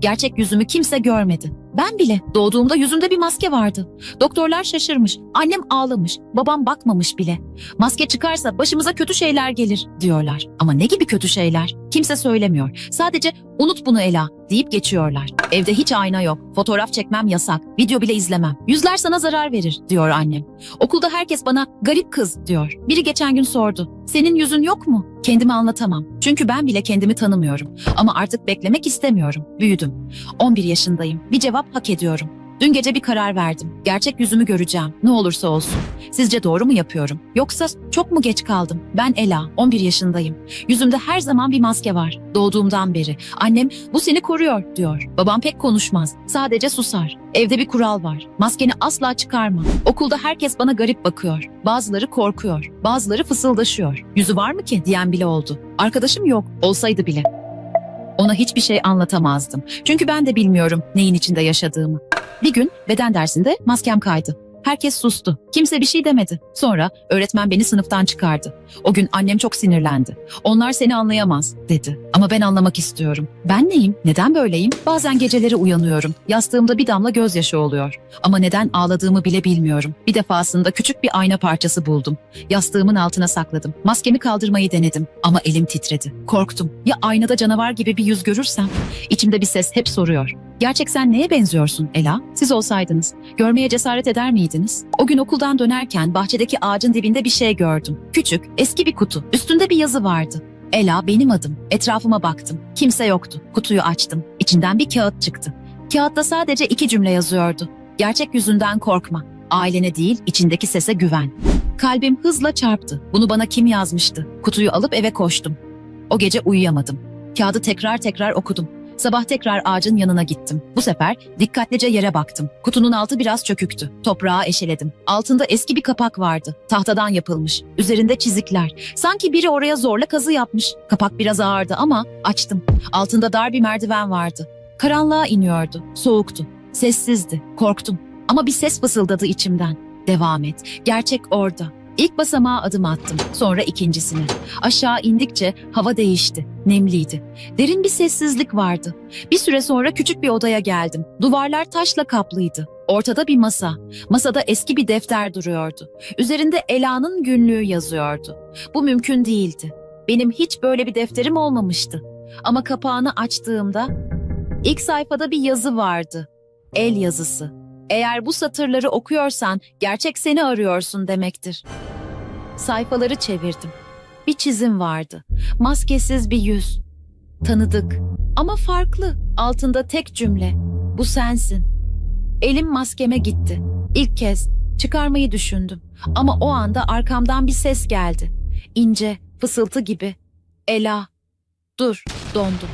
Gerçek yüzümü kimse görmedi. Ben bile doğduğumda yüzümde bir maske vardı. Doktorlar şaşırmış, annem ağlamış, babam bakmamış bile. Maske çıkarsa başımıza kötü şeyler gelir diyorlar. Ama ne gibi kötü şeyler? Kimse söylemiyor. Sadece unut bunu Ela deyip geçiyorlar. Evde hiç ayna yok. Fotoğraf çekmem yasak. Video bile izlemem. Yüzler sana zarar verir diyor annem. Okulda herkes bana garip kız diyor. Biri geçen gün sordu. Senin yüzün yok mu? Kendimi anlatamam. Çünkü ben bile kendimi tanımıyorum. Ama artık beklemek istemiyorum. Büyüdüm. 11 yaşındayım. Bir cevap hak ediyorum. Dün gece bir karar verdim. Gerçek yüzümü göreceğim. Ne olursa olsun. Sizce doğru mu yapıyorum? Yoksa çok mu geç kaldım? Ben Ela, 11 yaşındayım. Yüzümde her zaman bir maske var. Doğduğumdan beri. Annem bu seni koruyor diyor. Babam pek konuşmaz. Sadece susar. Evde bir kural var. Maskeni asla çıkarma. Okulda herkes bana garip bakıyor. Bazıları korkuyor. Bazıları fısıldaşıyor. Yüzü var mı ki diyen bile oldu. Arkadaşım yok. Olsaydı bile. Ona hiçbir şey anlatamazdım. Çünkü ben de bilmiyorum neyin içinde yaşadığımı. Bir gün beden dersinde maskem kaydı. Herkes sustu. Kimse bir şey demedi. Sonra öğretmen beni sınıftan çıkardı. O gün annem çok sinirlendi. Onlar seni anlayamaz dedi. Ama ben anlamak istiyorum. Ben neyim? Neden böyleyim? Bazen geceleri uyanıyorum. Yastığımda bir damla gözyaşı oluyor. Ama neden ağladığımı bile bilmiyorum. Bir defasında küçük bir ayna parçası buldum. Yastığımın altına sakladım. Maskemi kaldırmayı denedim ama elim titredi. Korktum. Ya aynada canavar gibi bir yüz görürsem? İçimde bir ses hep soruyor. Gerçek sen neye benziyorsun Ela? Siz olsaydınız görmeye cesaret eder miydiniz? O gün okuldan dönerken bahçedeki ağacın dibinde bir şey gördüm. Küçük, eski bir kutu. Üstünde bir yazı vardı. Ela benim adım. Etrafıma baktım. Kimse yoktu. Kutuyu açtım. İçinden bir kağıt çıktı. Kağıtta sadece iki cümle yazıyordu. Gerçek yüzünden korkma. Ailene değil, içindeki sese güven. Kalbim hızla çarptı. Bunu bana kim yazmıştı? Kutuyu alıp eve koştum. O gece uyuyamadım. Kağıdı tekrar tekrar okudum. Sabah tekrar ağacın yanına gittim. Bu sefer dikkatlice yere baktım. Kutunun altı biraz çöküktü. Toprağı eşeledim. Altında eski bir kapak vardı. Tahtadan yapılmış. Üzerinde çizikler. Sanki biri oraya zorla kazı yapmış. Kapak biraz ağırdı ama açtım. Altında dar bir merdiven vardı. Karanlığa iniyordu. Soğuktu. Sessizdi. Korktum. Ama bir ses fısıldadı içimden. Devam et. Gerçek orada. İlk basamağa adım attım. Sonra ikincisine. Aşağı indikçe hava değişti. Nemliydi. Derin bir sessizlik vardı. Bir süre sonra küçük bir odaya geldim. Duvarlar taşla kaplıydı. Ortada bir masa. Masada eski bir defter duruyordu. Üzerinde Ela'nın günlüğü yazıyordu. Bu mümkün değildi. Benim hiç böyle bir defterim olmamıştı. Ama kapağını açtığımda ilk sayfada bir yazı vardı. El yazısı. Eğer bu satırları okuyorsan gerçek seni arıyorsun demektir. Sayfaları çevirdim. Bir çizim vardı. Maskesiz bir yüz. Tanıdık ama farklı. Altında tek cümle. Bu sensin. Elim maskeme gitti. İlk kez çıkarmayı düşündüm. Ama o anda arkamdan bir ses geldi. İnce, fısıltı gibi. Ela. Dur, dondum.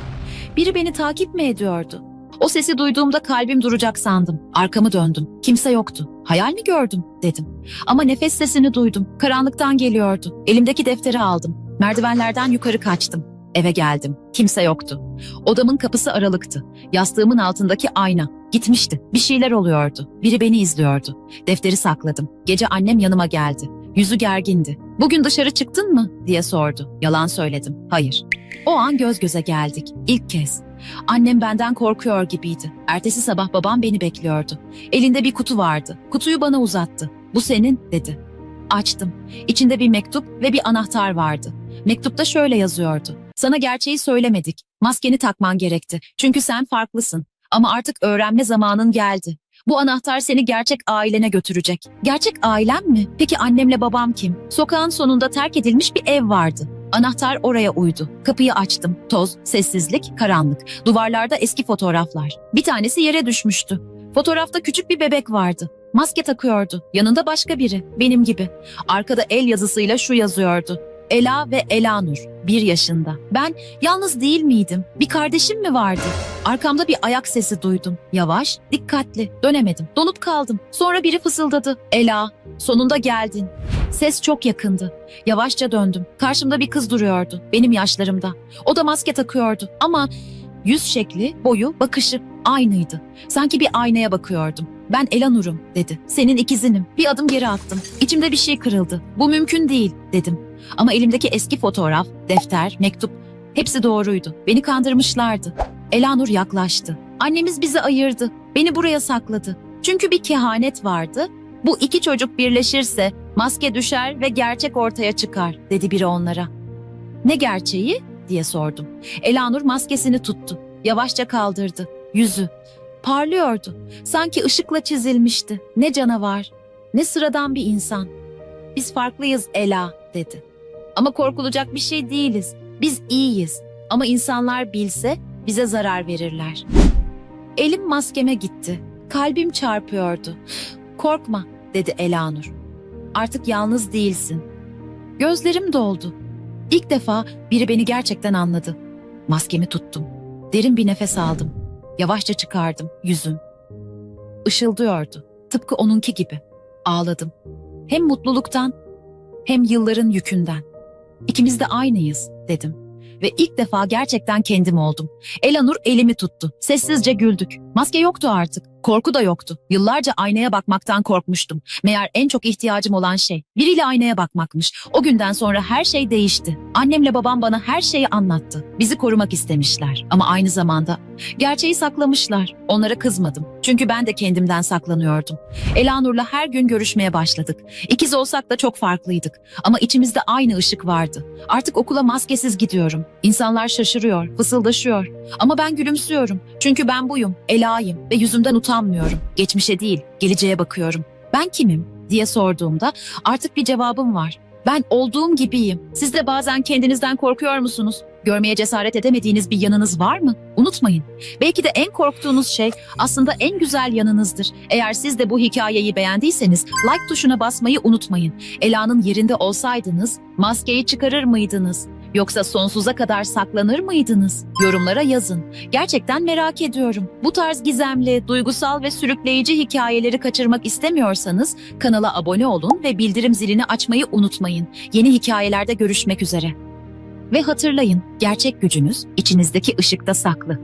Biri beni takip mi ediyordu? O sesi duyduğumda kalbim duracak sandım. Arkamı döndüm. Kimse yoktu. Hayal mi gördüm dedim. Ama nefes sesini duydum. Karanlıktan geliyordu. Elimdeki defteri aldım. Merdivenlerden yukarı kaçtım. Eve geldim. Kimse yoktu. Odamın kapısı aralıktı. Yastığımın altındaki ayna. Gitmişti. Bir şeyler oluyordu. Biri beni izliyordu. Defteri sakladım. Gece annem yanıma geldi. Yüzü gergindi. Bugün dışarı çıktın mı diye sordu. Yalan söyledim. Hayır. O an göz göze geldik. İlk kez. Annem benden korkuyor gibiydi. Ertesi sabah babam beni bekliyordu. Elinde bir kutu vardı. Kutuyu bana uzattı. Bu senin dedi. Açtım. İçinde bir mektup ve bir anahtar vardı. Mektupta şöyle yazıyordu. Sana gerçeği söylemedik. Maskeni takman gerekti. Çünkü sen farklısın. Ama artık öğrenme zamanın geldi. Bu anahtar seni gerçek ailene götürecek. Gerçek ailem mi? Peki annemle babam kim? Sokağın sonunda terk edilmiş bir ev vardı. Anahtar oraya uydu. Kapıyı açtım. Toz, sessizlik, karanlık. Duvarlarda eski fotoğraflar. Bir tanesi yere düşmüştü. Fotoğrafta küçük bir bebek vardı. Maske takıyordu. Yanında başka biri. Benim gibi. Arkada el yazısıyla şu yazıyordu. Ela ve Elanur. Bir yaşında. Ben yalnız değil miydim? Bir kardeşim mi vardı? Arkamda bir ayak sesi duydum. Yavaş, dikkatli. Dönemedim. Donup kaldım. Sonra biri fısıldadı. Ela, sonunda geldin. Ses çok yakındı. Yavaşça döndüm. Karşımda bir kız duruyordu. Benim yaşlarımda. O da maske takıyordu. Ama yüz şekli, boyu, bakışı aynıydı. Sanki bir aynaya bakıyordum. Ben Elanur'um dedi. Senin ikizinim. Bir adım geri attım. İçimde bir şey kırıldı. Bu mümkün değil dedim. Ama elimdeki eski fotoğraf, defter, mektup hepsi doğruydu. Beni kandırmışlardı. Elanur yaklaştı. Annemiz bizi ayırdı. Beni buraya sakladı. Çünkü bir kehanet vardı. Bu iki çocuk birleşirse maske düşer ve gerçek ortaya çıkar dedi biri onlara. Ne gerçeği diye sordum. Elanur maskesini tuttu. Yavaşça kaldırdı. Yüzü parlıyordu. Sanki ışıkla çizilmişti. Ne canavar, ne sıradan bir insan. Biz farklıyız Ela dedi. Ama korkulacak bir şey değiliz. Biz iyiyiz. Ama insanlar bilse bize zarar verirler. Elim maskeme gitti. Kalbim çarpıyordu. Korkma dedi Elanur. Artık yalnız değilsin. Gözlerim doldu. İlk defa biri beni gerçekten anladı. Maskemi tuttum. Derin bir nefes aldım. Yavaşça çıkardım yüzüm. Işıldıyordu. Tıpkı onunki gibi. Ağladım. Hem mutluluktan hem yılların yükünden. İkimiz de aynıyız dedim. Ve ilk defa gerçekten kendim oldum. Elanur elimi tuttu. Sessizce güldük. Maske yoktu artık. Korku da yoktu. Yıllarca aynaya bakmaktan korkmuştum. Meğer en çok ihtiyacım olan şey biriyle aynaya bakmakmış. O günden sonra her şey değişti. Annemle babam bana her şeyi anlattı. Bizi korumak istemişler. Ama aynı zamanda gerçeği saklamışlar. Onlara kızmadım. Çünkü ben de kendimden saklanıyordum. Elanur'la her gün görüşmeye başladık. İkiz olsak da çok farklıydık. Ama içimizde aynı ışık vardı. Artık okula maskesiz gidiyorum. İnsanlar şaşırıyor, fısıldaşıyor. Ama ben gülümsüyorum. Çünkü ben buyum, Ela'yım ve yüzümden utanmıyorum. Geçmişe değil, geleceğe bakıyorum. Ben kimim diye sorduğumda artık bir cevabım var. Ben olduğum gibiyim. Siz de bazen kendinizden korkuyor musunuz? Görmeye cesaret edemediğiniz bir yanınız var mı? Unutmayın. Belki de en korktuğunuz şey aslında en güzel yanınızdır. Eğer siz de bu hikayeyi beğendiyseniz like tuşuna basmayı unutmayın. Ela'nın yerinde olsaydınız maskeyi çıkarır mıydınız? Yoksa sonsuza kadar saklanır mıydınız? Yorumlara yazın. Gerçekten merak ediyorum. Bu tarz gizemli, duygusal ve sürükleyici hikayeleri kaçırmak istemiyorsanız kanala abone olun ve bildirim zilini açmayı unutmayın. Yeni hikayelerde görüşmek üzere. Ve hatırlayın, gerçek gücünüz içinizdeki ışıkta saklı.